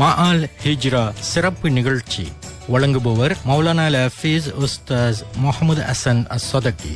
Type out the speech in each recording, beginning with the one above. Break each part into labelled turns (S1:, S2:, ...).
S1: மஆல் ஹிஜ்ரா சிறப்பு நிகழ்ச்சி. வழங்குபவர் மௌலானா லஃபீஸ் உஸ்தாஸ் முகமது அசன் அஸ்ஸதகி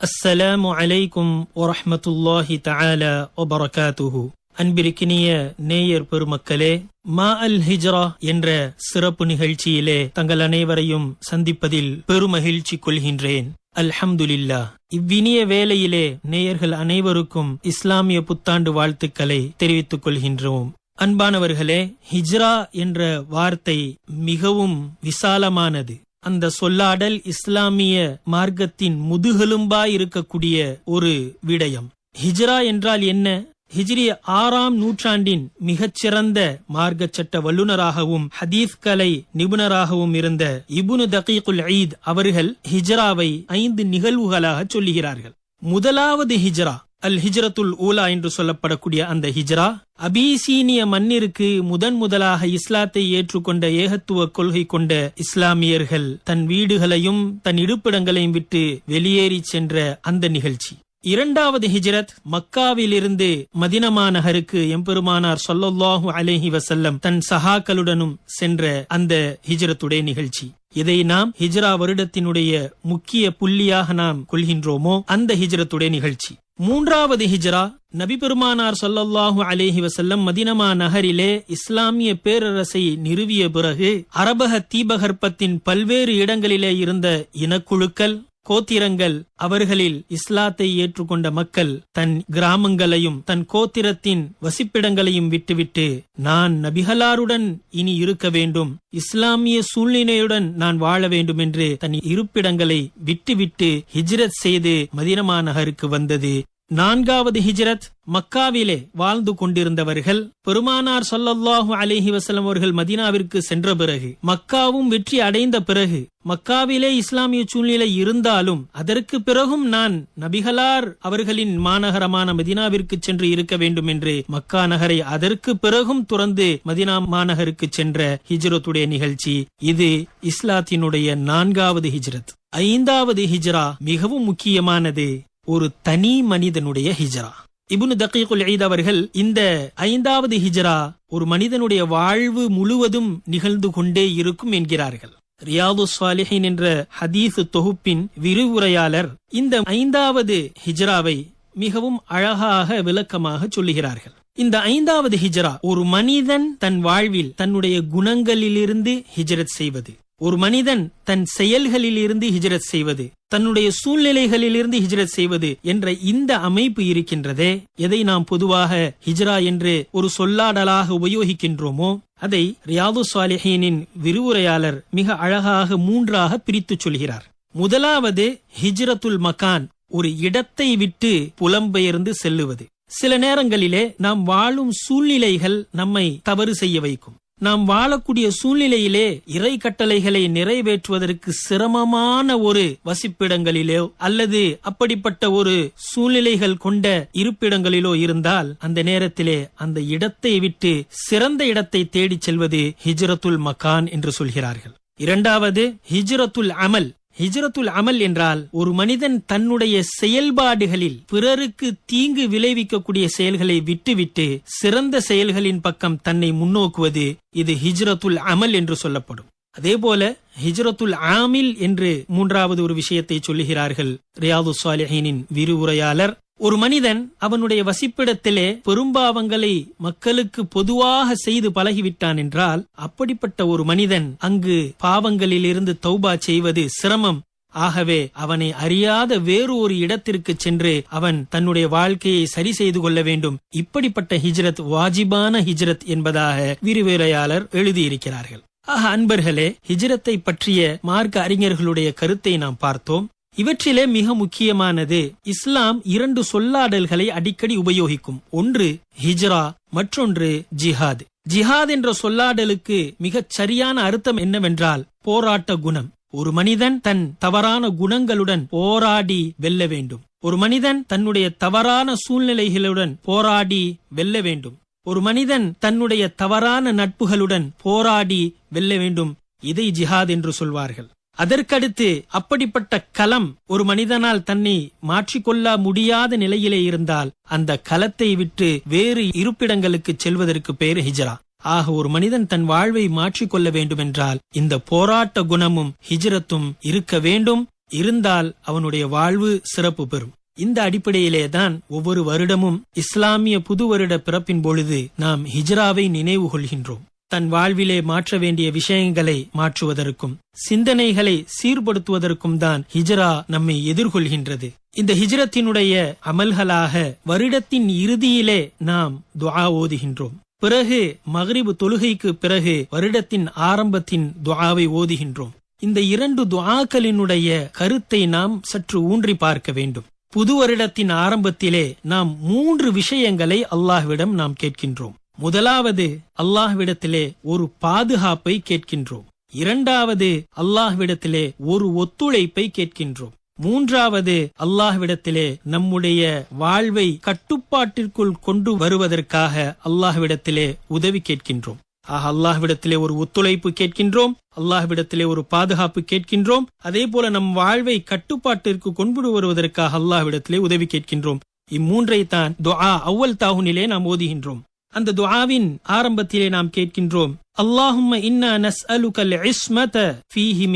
S2: அஸ்ஸலாமு அலைக்கும் வரஹ்மத்துல்லாஹி தஆலா வபரகாத்துஹு. அன்பிருக்கினிய நேயர் பெருமக்களே மா அல் ஹிஜ்ரா என்ற சிறப்பு நிகழ்ச்சியிலே தங்கள் அனைவரையும் சந்திப்பதில் பெருமகிழ்ச்சி கொள்கின்றேன். அல்ஹம்துலில்லா இவ்வினிய வேளையிலே நேயர்கள் அனைவருக்கும் இஸ்லாமிய புத்தாண்டு வாழ்த்துக்களை தெரிவித்துக் கொள்கின்றோம். அன்பானவர்களே ஹிஜ்ரா என்ற வார்த்தை மிகவும் விசாலமானது. அந்த சொல்லாடல் இஸ்லாமிய மார்க்கத்தின் முதுகெலும்பாய் இருக்கக்கூடிய ஒரு விடயம். ஹிஜ்ரா என்றால் என்ன? ஹிஜ்ரிய ஆறாம் நூற்றாண்டின் மிகச்சிறந்த மார்க்க சட்ட வல்லுநராகவும் ஹதீஸ் கலை நிபுணராகவும் இருந்த இபுனு தகீகுல் ஈத் அவர்கள் ஹிஜ்ராவை ஐந்து நிகழ்வுகளாக சொல்லுகிறார்கள். முதலாவது ஹிஜ்ரா அல் ஹிஜ்ரத்துல் ஊலா என்று சொல்லப்படக்கூடிய அந்த ஹிஜ்ரா அபீசீனிய மண்ணிற்கு முதன் முதலாக இஸ்லாத்தை ஏற்றுக்கொண்ட ஏகத்துவ கொள்கை கொண்ட இஸ்லாமியர்கள் தன் வீடுகளையும் தன் இருப்பிடங்களையும் விட்டு வெளியேறி சென்ற அந்த நிகழ்ச்சி. இரண்டாவது ஹிஜ்ரத் மக்காவிலிருந்து மதினமா நகருக்கு எம்பெருமானார் சொல்லல்லாஹு அலேஹி வசல்லம் தன் சஹாக்களுடனும் சென்ற அந்த ஹிஜ்ரத்துடைய நிகழ்ச்சி. இதை நாம் ஹிஜ்ரா வருடத்தினுடைய முக்கிய புள்ளியாக நாம் கொள்கின்றோமோ அந்த ஹிஜ்ரத்துடைய நிகழ்ச்சி. மூன்றாவது ஹிஜ்ரா நபி பெருமானார் சொல்லல்லாஹு அலேஹி வசல்லம் மதினமா நகரிலே இஸ்லாமிய பேரரசை நிறுவிய பிறகு அரபக தீபகற்பத்தின் பல்வேறு இடங்களிலே இருந்த இனக்குழுக்கள் கோத்திரங்கள் அவர்களில் இஸ்லாத்தை ஏற்றுக்கொண்ட மக்கள் தன் கிராமங்களையும் தன் கோத்திரத்தின் வசிப்பிடங்களையும் விட்டுவிட்டு நான் நபிகளாருடன் இனி இருக்க வேண்டும் இஸ்லாமிய சூழ்நிலையுடன் நான் வாழ வேண்டும் என்று தன் இருப்பிடங்களை விட்டுவிட்டு ஹிஜ்ரத் செய்து மதினமா நகருக்கு வந்தது. நான்காவது ஹிஜ்ரத் மக்காவிலே வாழ்ந்து கொண்டிருந்தவர்கள் பெருமானார் சொல்லல்லாஹு அலேஹி வசலம் அவர்கள் மதினாவிற்கு சென்ற பிறகு மக்காவும் வெற்றி அடைந்த பிறகு மக்காவிலே இஸ்லாமிய சூழ்நிலை இருந்தாலும் அதற்கு பிறகும் நான் நபிகளார் அவர்களின் மாநகரமான மதினாவிற்கு சென்று இருக்க வேண்டும் என்று மக்கா நகரை அதற்கு பிறகும் துறந்து மதினா மாநகருக்கு சென்ற ஹிஜ்ரத்துடைய நிகழ்ச்சி. இது இஸ்லாத்தினுடைய நான்காவது ஹிஜ்ரத். ஐந்தாவது ஹிஜ்ரா மிகவும் முக்கியமானது. ஒரு தனி மனிதனுடைய ஹிஜ்ரா. இபுனு தகீகுல் ஈத் அவர்கள் இந்த ஐந்தாவது ஹிஜ்ரா ஒரு மனிதனுடைய வாழ்வு முழுவதும் நிகழ்ந்து கொண்டே இருக்கும் என்கிறார்கள். ரியாது சாலிஹின் என்ற ஹதீஸ் தொகுப்பின் விரிவுரையாளர் இந்த ஐந்தாவது ஹிஜ்ராவை மிகவும் அழகாக விளக்கமாக சொல்லுகிறார்கள். இந்த ஐந்தாவது ஹிஜ்ரா ஒரு மனிதன் தன் வாழ்வில் தன்னுடைய குணங்களிலிருந்து ஹிஜ்ரத் செய்வது. ஒரு மனிதன் தன் செயல்களில் இருந்து ஹிஜ்ரத் செய்வது தன்னுடைய சூழ்நிலைகளிலிருந்து ஹிஜ்ரத் செய்வது என்ற இந்த அமைப்பு இருக்கின்றதே. எதை நாம் பொதுவாக ஹிஜ்ரா என்று ஒரு சொல்லாடலாக உபயோகிக்கின்றோமோ அதை ரியாது சாலிஹீனின் விரிவுரையாளர் மிக அழகாக மூன்றாக பிரித்து சொல்கிறார். முதலாவது ஹிஜ்ரத்துல் மகான் ஒரு இடத்தை விட்டு புலம்பெயர்ந்து செல்லுவது. சில நேரங்களிலே நாம் வாழும் சூழ்நிலைகள் நம்மை தவறு செய்ய வைக்கும். நாம் வாழக்கூடிய சூழ்நிலையிலே இறை கட்டளைகளை நிறைவேற்றுவதற்கு சிரமமான ஒரு வசிப்பிடங்களிலோ அல்லது அப்படிப்பட்ட ஒரு சூழ்நிலைகள் கொண்ட இருப்பிடங்களிலோ இருந்தால் அந்த நேரத்திலே அந்த இடத்தை விட்டு சிறந்த இடத்தை தேடிச் செல்வது ஹிஜ்ரத்துல் மகான் என்று சொல்கிறார்கள். இரண்டாவது ஹிஜ்ரத்துல் அமல். ஹிஜ்ரத்துல் அமல் என்றால் ஒரு மனிதன் தன்னுடைய செயல்பாடுகளில் பிறருக்கு தீங்கு விளைவிக்கக்கூடிய செயல்களை விட்டுவிட்டு சிறந்த செயல்களின் பக்கம் தன்னை முன்னோக்குவது இது ஹிஜ்ரத்துல் அமல் என்று சொல்லப்படும். அதே போல ஹிஜ்ரத்துல் ஆமில் என்று மூன்றாவது ஒரு விஷயத்தை சொல்லுகிறார்கள் ரியாது சாலிஹீனின் விரிவுரையாளர் ஒரு மனிதன் அவனுடைய வசிப்பிடத்திலே பெரும்பாவங்களை மக்களுக்கு பொதுவாக செய்து பழகிவிட்டான் என்றால் அப்படிப்பட்ட ஒரு மனிதன் அங்கு பாவங்களில் இருந்து தௌபா செய்வது சிரமம். ஆகவே அவனை அறியாத வேறு ஒரு இடத்திற்கு சென்று அவன் தன்னுடைய வாழ்க்கையை சரி செய்து கொள்ள வேண்டும். இப்படிப்பட்ட ஹிஜ்ரத் வாஜிபான ஹிஜ்ரத் என்பதாக விரிவுரையாளர் எழுதியிருக்கிறார்கள். ஆக அன்பர்களே ஹிஜ்ரத்தை பற்றிய மார்க்க அறிஞர்களுடைய கருத்தை நாம் பார்த்தோம். இவற்றிலே மிக முக்கியமானது இஸ்லாம் இரண்டு சொல்லாடல்களை அடிக்கடி உபயோகிக்கும். ஒன்று ஹிஜ்ரா மற்றொன்று ஜிஹாத். ஜிஹாத் என்ற சொல்லாடலுக்கு மிகச் சரியான அர்த்தம் என்னவென்றால் போராட்ட குணம். ஒரு மனிதன் தன் தவறான குணங்களுடன் போராடி வெல்ல வேண்டும். ஒரு மனிதன் தன்னுடைய தவறான சூழ்நிலைகளுடன் போராடி வெல்ல வேண்டும். ஒரு மனிதன் தன்னுடைய தவறான நட்புகளுடன் போராடி வெல்ல வேண்டும். இதை ஜிஹாத் என்று சொல்வார்கள். அதற்கடுத்து அப்படிப்பட்ட களம் ஒரு மனிதனால் தன்னை மாற்றிக்கொள்ள முடியாத நிலையிலே இருந்தால் அந்த களத்தை விட்டு வேறு இருப்பிடங்களுக்கு செல்வதற்கு பெயர் ஹிஜ்ரா. ஆக ஒரு மனிதன் தன் வாழ்வை மாற்றிக்கொள்ள வேண்டுமென்றால் இந்த போராட்ட குணமும் ஹிஜ்ரத்தும் இருக்க வேண்டும். இருந்தால் அவனுடைய வாழ்வு சிறப்பு பெறும். இந்த அடிப்படையிலே தான் ஒவ்வொரு வருடமும் இஸ்லாமிய புது வருட பிறப்பின் பொழுது நாம் ஹிஜ்ராவை நினைவு கொள்கின்றோம். தன் வாழ்விலே மாற்ற வேண்டிய விஷயங்களை மாற்றுவதற்கும் சிந்தனைகளை சீர்படுத்துவதற்கும் தான் ஹிஜ்ரா நம்மை எதிர்கொள்கின்றது. இந்த ஹிஜ்ரத்தினுடைய அமல்களாக வருடத்தின் இறுதியிலே நாம் துவா ஓதுகின்றோம். பிறகு மகரிபு தொழுகைக்கு பிறகு வருடத்தின் ஆரம்பத்தின் துவாவை ஓதுகின்றோம். இந்த இரண்டு துவாக்களினுடைய கருத்தை நாம் சற்று ஊன்றி பார்க்க வேண்டும். புது வருடத்தின் ஆரம்பத்திலே நாம் மூன்று விஷயங்களை அல்லாஹ்விடம் நாம் கேட்கின்றோம். முதலாவது அல்லாஹ்விடத்திலே ஒரு பாதுகாப்பை கேட்கின்றோம். இரண்டாவது அல்லாஹ்விடத்திலே ஒரு ஒத்துழைப்பை கேட்கின்றோம். மூன்றாவது அல்லாஹ்விடத்திலே நம்முடைய வாழ்வை கட்டுப்பாட்டிற்குள் கொண்டு வருவதற்காக அல்லாஹ்விடத்திலே உதவி கேட்கின்றோம். ஆக அல்லாஹ்விடத்திலே ஒரு ஒத்துழைப்பு கேட்கின்றோம். அல்லாஹ்விடத்திலே ஒரு பாதுகாப்பு கேட்கின்றோம். அதே போல நம் வாழ்வை கட்டுப்பாட்டிற்கு கொண்டு வருவதற்காக அல்லாஹ்விடத்திலே உதவி கேட்கின்றோம். இம்மூன்றை தான் துஆ அவ்வல் தாகுனிலே நாம் ஓதுகின்றோம். அந்த துஆவின் ஆரம்பத்திலே நாம் கேட்கின்றோம் அல்லாஹும்ம இன்னா நஸ்அலுகல் இஸ்மத ஃபீஹி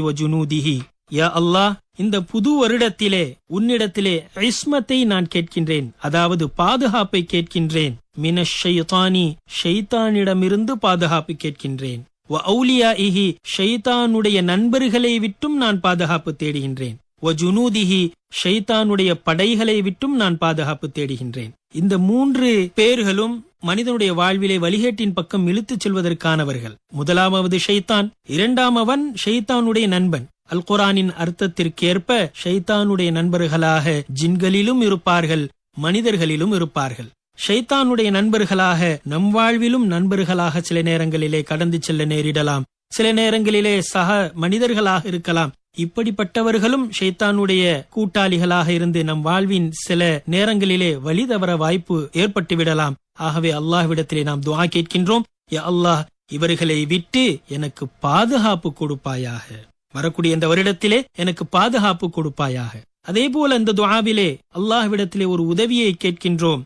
S2: வ ஜுனூதிஹி. யா அல்லாஹ் இந்த புது வருடத்திலே உன்னிடத்திலே ஐஸ்மத்தை நான் கேட்கின்றேன் அதாவது பாதுகாப்பை கேட்கின்றேன். மினஷ் ஷைத்தானி ஷைத்தானிடமிருந்து பாதுகாப்பு கேட்கின்றேன். வ இஹி ஷைத்தானுடைய நண்பர்களை விட்டும் நான் பாதுகாப்பு தேடுகின்றேன். வ ஜுனூதிஹி ஷைத்தானுடைய படைகளை விட்டும் நான் பாதுகாப்பு தேடுகின்றேன். இந்த மூன்று பேர்களும் மனிதனுடைய வாழ்விலே வழிகேட்டின் பக்கம் இழுத்துச் செல்வதற்கானவர்கள். முதலாவது ஷைத்தான் இரண்டாமவன் ஷைத்தானுடைய நண்பன். அல் குரானின் அர்த்தத்திற்கேற்ப ஷைத்தானுடைய நண்பர்களாக ஜின்களிலும் இருப்பார்கள் மனிதர்களிலும் இருப்பார்கள். ஷைத்தானுடைய நண்பர்களாக நம் வாழ்விலும் நண்பர்களாக சில நேரங்களிலே கடந்து செல்ல நேரிடலாம். சில நேரங்களிலே சக மனிதர்களாக இருக்கலாம். இப்படிப்பட்டவர்களும் ஷைத்தானுடைய கூட்டாளிகளாக இருந்து நம் வாழ்வின் சில நேரங்களிலே வழி தவற வாய்ப்பு ஏற்பட்டு விடலாம் ஆகவே அல்லாஹ்விடத்திலே நாம் துவா கேட்கின்றோம் யா அல்லாஹ் இவர்களை விட்டு எனக்கு பாதுகாப்பு கொடுப்பாயாக. வரக்கூடிய இந்த வருடத்திலே எனக்கு பாதுகாப்பு கொடுப்பாயாக. அதே போல இந்த துவாவிலே அல்லாஹ்விடத்திலே ஒரு உதவியை கேட்கின்றோம்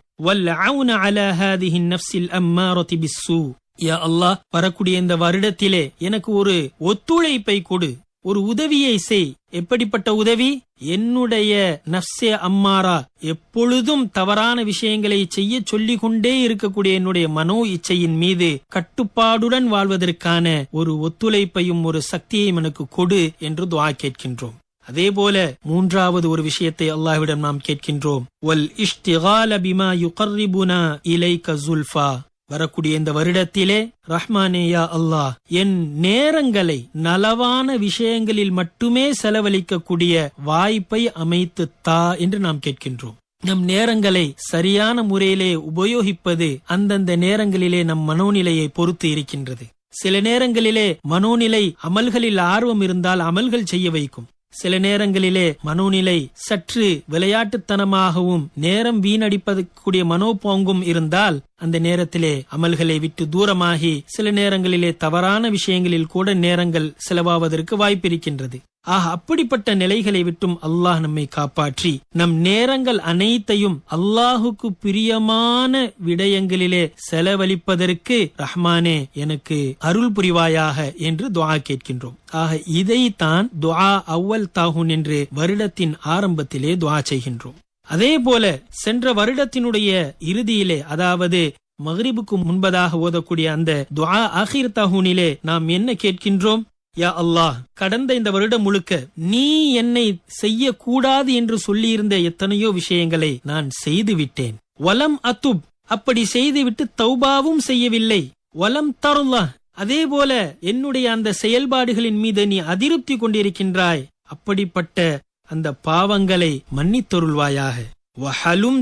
S2: அல்லாஹ் வரக்கூடிய இந்த வருடத்திலே எனக்கு ஒரு ஒத்துழைப்பை கொடு. ஒரு உதவியை செய். எப்படிப்பட்ட உதவி? என்னுடைய நப்சே அம்மாரா எப்பொழுதும் தவறான விஷயங்களை செய்ய சொல்லிக் கொண்டே இருக்கக்கூடிய என்னுடைய மனோ இச்சையின் மீது கட்டுப்பாடுடன் வாழ்வதற்கான ஒரு ஒத்துழைப்பையும் ஒரு சக்தியையும் எனக்கு கொடு என்று துவா கேட்கின்றோம். அதே போல மூன்றாவது ஒரு விஷயத்தை அல்லாஹ்விடம் நாம் கேட்கின்றோம். வல் இஷ்டிகால பிமா யுகர்ரிபுனா இலைக ஜுல்ஃபா வரக்கூடிய இந்த வருடத்திலே ரஹ்மானேயா அல்லாஹ் என் நேரங்களை நலவான விஷயங்களில் மட்டுமே செலவழிக்கக்கூடிய வாய்ப்பை அமைத்து தா என்று நாம் கேட்கின்றோம். நம் நேரங்களை சரியான முறையிலே உபயோகிப்பது அந்தந்த நேரங்களிலே நம் மனோநிலையை பொறுத்து இருக்கின்றது. சில நேரங்களிலே மனோநிலை அமல்களில் ஆர்வம் இருந்தால் அமல்கள் செய்ய வைக்கும். சில நேரங்களிலே மனோநிலை சற்று விளையாட்டுத்தனமாகவும் நேரம் வீணடிப்பதற்குரிய மனோபோங்கும் இருந்தால் அந்த நேரத்திலே அமல்களை விட்டு தூரமாகி சில நேரங்களிலே தவறான விஷயங்களில் கூட நேரங்கள் செலவாவதற்கு வாய்ப்பிருக்கின்றது. ஆக அப்படிப்பட்ட நிலைகளை விட்டும் அல்லாஹ் நம்மை காப்பாற்றி நம் நேரங்கள் அனைத்தையும் அல்லாஹுக்கு பிரியமான விடயங்களிலே செலவழிப்பதற்கு ரஹ்மானே எனக்கு அருள் புரிவாயாக என்று துவா கேட்கின்றோம். ஆக இதைத்தான் துவா அவ்வல் தாகுன் என்று வருடத்தின் ஆரம்பத்திலே துவா செய்கின்றோம். அதே போல சென்ற வருடத்தினுடைய இறுதியிலே அதாவது மகரிபுக்கு முன்பதாக ஓதக்கூடிய அந்த துவா அஹிர் தஹூனிலே நாம் என்ன கேட்கின்றோம்? யா அல்லாஹ் கடந்த இந்த வருடம் முழுக்க நீ என்னை செய்யக்கூடாது என்று சொல்லியிருந்த எத்தனையோ விஷயங்களை நான் செய்து விட்டேன் வலம் அத்துப் அப்படி செய்துவிட்டு தௌபாவும் செய்யவில்லை. வலம் தருல்லா அதே போல என்னுடைய அந்த செயல்பாடுகளின் மீது நீ அதிருப்தி கொண்டிருக்கின்றாய். அப்படிப்பட்ட அந்த பாவங்களை மன்னித்தொருள்வாயாக. வஹலும்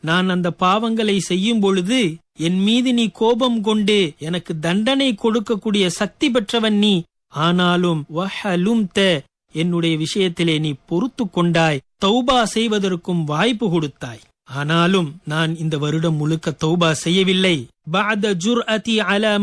S2: நான் அந்த பாவங்களை செய்யும் பொழுது என் மீது நீ கோபம் கொண்டு எனக்கு தண்டனை கொடுக்கக்கூடிய சக்தி பெற்றவன் நீ. ஆனாலும் வஹலும் த என்னுடைய விஷயத்திலே நீ பொறுத்து கொண்டாய் தௌபா செய்வதற்கும் வாய்ப்பு கொடுத்தாய். ஆனாலும் நான் இந்த வருடம் முழுக்க தௌபா செய்யவில்லை. ஜுர் அதி அல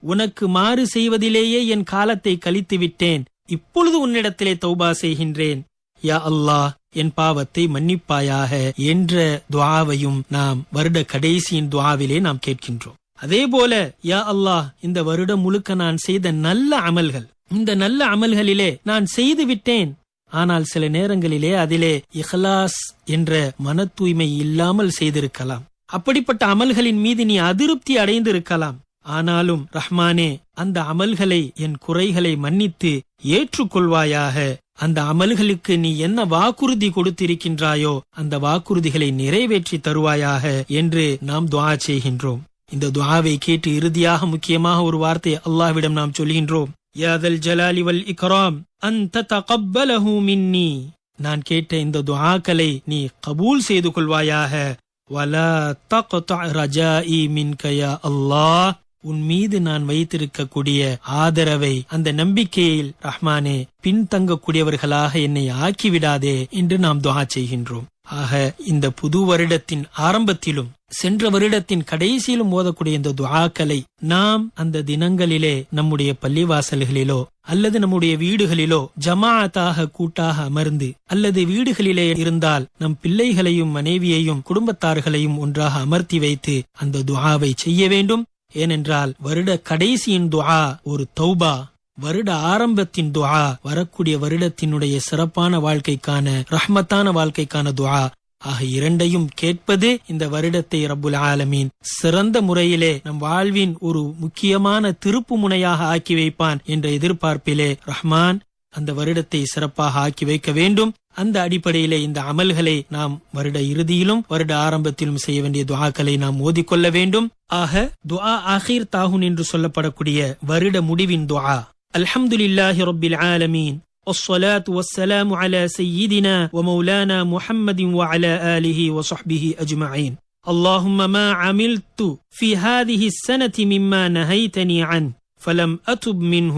S2: உனக்கு மாறு செய்வதிலேயே என் காலத்தை கழித்து விட்டேன் இப்பொழுது உன்னிடத்திலே தௌபா செய்கின்றேன். யா அல்லாஹ் என் பாவத்தை மன்னிப்பாயாக என்ற துவாவையும் நாம் வருட கடைசியின் துவாவிலே நாம் கேட்கின்றோம். அதே போல யா அல்லாஹ் இந்த வருடம் முழுக்க நான் செய்த நல்ல அமல்கள் இந்த நல்ல அமல்களிலே நான் செய்து விட்டேன். ஆனால் சில நேரங்களிலே அதிலே இஹ்லாஸ் என்ற மன தூய்மை இல்லாமல் செய்திருக்கலாம். அப்படிப்பட்ட அமல்களின் மீது நீ அதிருப்தி அடைந்திருக்கலாம். ஆனாலும் ரஹ்மானே அந்த அமல்களை என் குறைகளை மன்னித்து ஏற்றுக்கொள்வாயாக. அந்த அமல்களுக்கு நீ என்ன வாக்குறுதி கொடுத்திருக்கின்றாயோ அந்த வாக்குறுதிகளை நிறைவேற்றி தருவாயாக என்று நாம் துவா செய்கின்றோம். இந்த துவாவை கேட்டு இறுதியாக முக்கியமாக ஒரு வார்த்தை அல்லாஹ்விடம் நாம் சொல்கின்றோம். யாதல் ஜலாலி வல் இக்ராம் அந்த தகப்பலஹு மின்னி. நான் கேட்ட இந்த துவாக்களை நீ கபூல் செய்து கொள்வாயாக. வலா ரஜா ரஜாஇ மின் கயா அல்லாஹ். உன் மீது நான் வைத்திருக்கக்கூடிய ஆதரவை அந்த நம்பிக்கையில் ரஹ்மானே பின்தங்கக்கூடியவர்களாக என்னை ஆக்கிவிடாதே என்று நாம் துஆ செய்கின்றோம். ஆக இந்த புது வருடத்தின் ஆரம்பத்திலும் சென்ற வருடத்தின் கடைசியிலும் ஓதக்கூடிய இந்த துவாக்களை நாம் அந்த தினங்களிலே நம்முடைய பள்ளிவாசல்களிலோ அல்லது நம்முடைய வீடுகளிலோ ஜமாஅத்தாக கூட்டாக அமர்ந்து அல்லது வீடுகளிலே இருந்தால் நம் பிள்ளைகளையும் மனைவியையும் குடும்பத்தார்களையும் ஒன்றாக அமர்த்தி வைத்து அந்த துவாவை செய்ய வேண்டும். ஏனென்றால் வருட கடைசியின் துஆ ஒரு தௌபா வருட ஆரம்பத்தின் துஆ வரக்கூடிய வருடத்தினுடைய சிறப்பான வாழ்க்கைக்கான ரஹ்மத்தான வாழ்க்கைக்கான துஆ. ஆக இரண்டையும் கேட்பது இந்த வருடத்தை ரபுல் ஆலமீன். சிறந்த முறையிலே நம் வாழ்வின் ஒரு முக்கியமான திருப்பு முனையாக ஆக்கி வைப்பான் என்ற எதிர்பார்ப்பிலே ரஹ்மான் அந்த வருடத்தை சிறப்பாக ஆக்கி வைக்க வேண்டும் அந்த அடிப்படையிலே இந்த அமல்களை நாம் வருட இறுதியிலும் வருட ஆரம்பத்திலும் செய்ய வேண்டிய துஆக்களை நாம் ஓதிக்கொள்ள வேண்டும் ஆக துஆ ஆஹிர் தாகுன் என்று சொல்லப்படக்கூடிய வருட முடிவின் துஆ அல்ஹம்துலில்லாஹி ரப்பில் ஆலமீன் والصلاة والسلام على سيدنا ومولانا محمد وعلى آله وصحبه أجمعين اللهم ما عملت في هذه السنة مما نهيتني عنه فلم أتب منه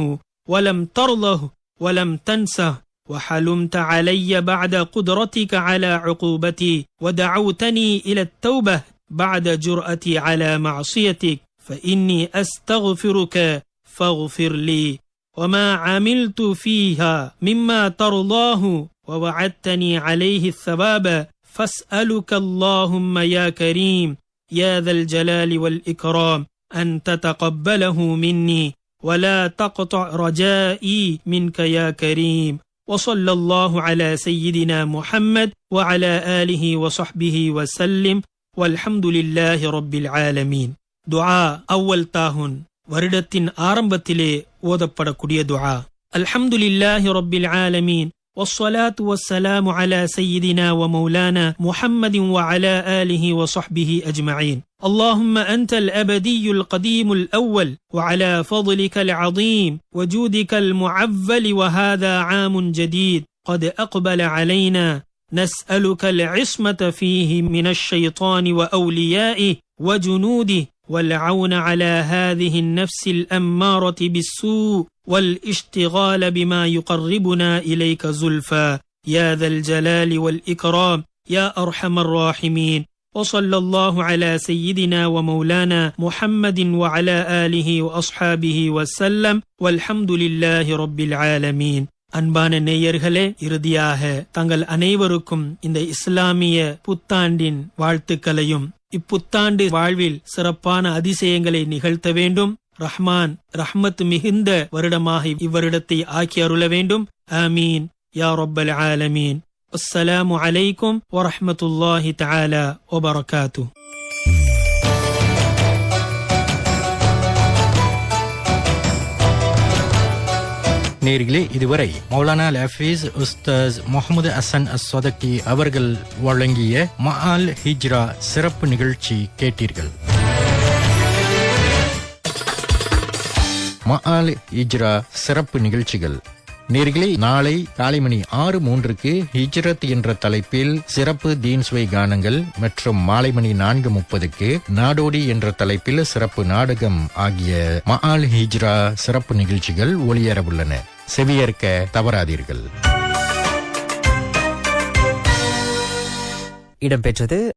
S2: ولم ترضه ولم تنسه وحلمت علي بعد قدرتك على عقوبتي ودعوتني إلى التوبة بعد جرأتي على معصيتك فإني أستغفرك فاغفر لي. وما عملت فيها مما ترضاه ووعدتني عليه الثواب فاسألك اللهم يا كريم يا ذا الجلال والإكرام أن تتقبله مني. ولا تقطع رجائي منك يا كريم وصلى الله على سيدنا محمد وعلى آله وصحبه وسلم والحمد لله رب العالمين دعاء أول تاهن வருடத்தின் ஆரம்பத்திலே ஓதப்படக்கூடிய துஆ அல்ஹம்துலில்லாஹி ரப்பில் ஆலமீன் والصلاة والسلام على سيدنا ومولانا محمد وعلى آله وصحبه أجمعين. اللهم أنت الأبدي القديم الأول وعلى فضلك العظيم وجودك المعول وهذا عام جديد قد أقبل علينا. نسألك العصمة فيه من الشيطان وأوليائه وجنوده والعون على هذه النفس الأمارة بالسوء. والاشتغال بما يقربنا إليك زلفى يا ذا الجلال والإكرام يا أرحم الراحمين وصلى الله على سيدنا ومولانا محمد وعلى آله وأصحابه وسلم والحمد لله رب العالمين அன்பான நேயர்களே இறுதியாக தங்கள் அனைவருக்கும் இந்த இஸ்லாமிய புத்தாண்டின் வாழ்த்துக்களையும் இப்புத்தாண்டு வாழ்வில் சிறப்பான அதிசயங்களை நிகழ்த்த வேண்டும் ரஹ்மான் ரஹ்மத் மிகுந்த வருடமாக இவ்வருடத்தை ஆக்கி அருள வேண்டும். ஆமீன். யா ரொப்பல் ஆலமீன். அஸ்ஸலாமு அலைக்கும் வரஹ்மத்துல்லாஹி தஆலா வபரகாத்து.
S1: நேர்களே இதுவரை மௌலானா லஃபீஸ் உஸ்தாஸ் முகமது அசன் அஸ்வதக்கி அவர்கள் வழங்கிய மஹால் ஹிஜ்ரா சிறப்பு நிகழ்ச்சி கேட்டீர்கள். மஆல் ஹிஜ்ரா சிறப்பு நிகழ்ச்சிகள். நேர்களே நாளை காலை மணி ஆறு மூன்றுக்கு ஹிஜ்ரத் என்ற தலைப்பில் சிறப்பு தீன்ஸ்வை கானங்கள் மற்றும் மாலை மணி நான்கு முப்பதுக்கு நாடோடி என்ற தலைப்பில் சிறப்பு நாடகம் ஆகிய மஆல் ஹிஜ்ரா சிறப்பு நிகழ்ச்சிகள் ஒளியேறவுள்ளன செவியேற்க தவறாதீர்கள்.
S3: இடம்பெற்றது